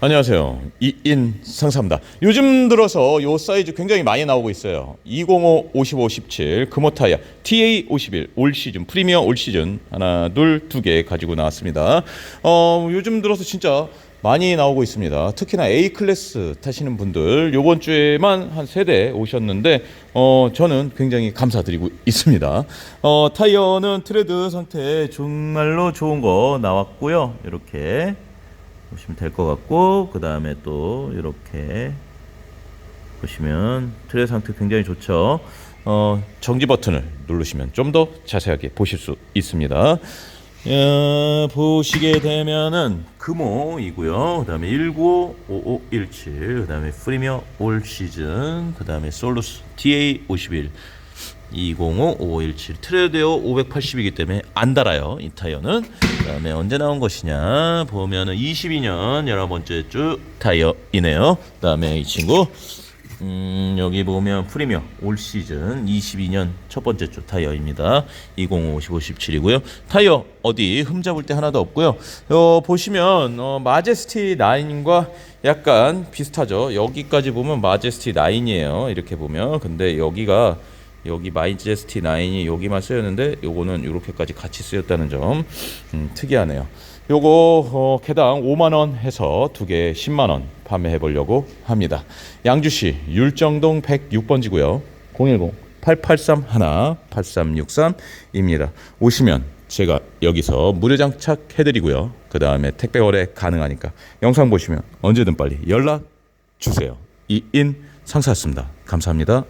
안녕하세요. 이인 상사입니다. 요즘 들어서 요 사이즈 굉장히 많이 나오고 있어요. 205 55 17 금호 타이어 TA 51 올 시즌 프리미어 올 시즌 하나 둘 두 개 가지고 나왔습니다. 어, 요즘 들어서 진짜 많이 나오고 있습니다. 특히나 A 클래스 타시는 분들 요번 주에만 한 세 대 오셨는데 어, 저는 굉장히 감사드리고 있습니다. 어, 타이어는 트레드 상태 정말로 좋은 거 나왔고요. 이렇게 보시면 될 것 같고 그 다음에 또 이렇게 보시면 트레 상태 굉장히 좋죠. 어, 정지 버튼을 누르시면 좀 더 자세하게 보실 수 있습니다. 예, 보시게 되면은 금호이고요. 그다음에 195517, 그다음에 프리미어 올 시즌, 그다음에 솔루스 TA51 205517 트레드웨어 580이기 때문에 안 달아요 이 타이어는 그 다음에 언제 나온 것이냐 보면은 22년 열한 번째 주 타이어이네요 그 다음에 이 친구 음, 여기 보면 프리미어 올 시즌 22년 첫 번째 주 타이어입니다. 205517이고요. 타이어 어디 흠잡을 때 하나도 없고요. 어, 보시면 어, 마제스티 9과 약간 비슷하죠. 여기까지 보면 마제스티 9이에요. 이렇게 보면 근데 여기가 여기 마이제스티 9이 여기만 쓰였는데 요거는 이렇게까지 같이 쓰였다는 점 음, 특이하네요. 요거 어, 개당 5만 원 해서 두 개 10만 원 판매해 보려고 합니다. 양주시 율정동 106번지고요. 010 883 1 8363입니다. 오시면 제가 여기서 무료 장착해 드리고요. 그다음에 택배 거래 가능하니까 영상 보시면 언제든 빨리 연락 주세요. 이인 상사였습니다. 감사합니다.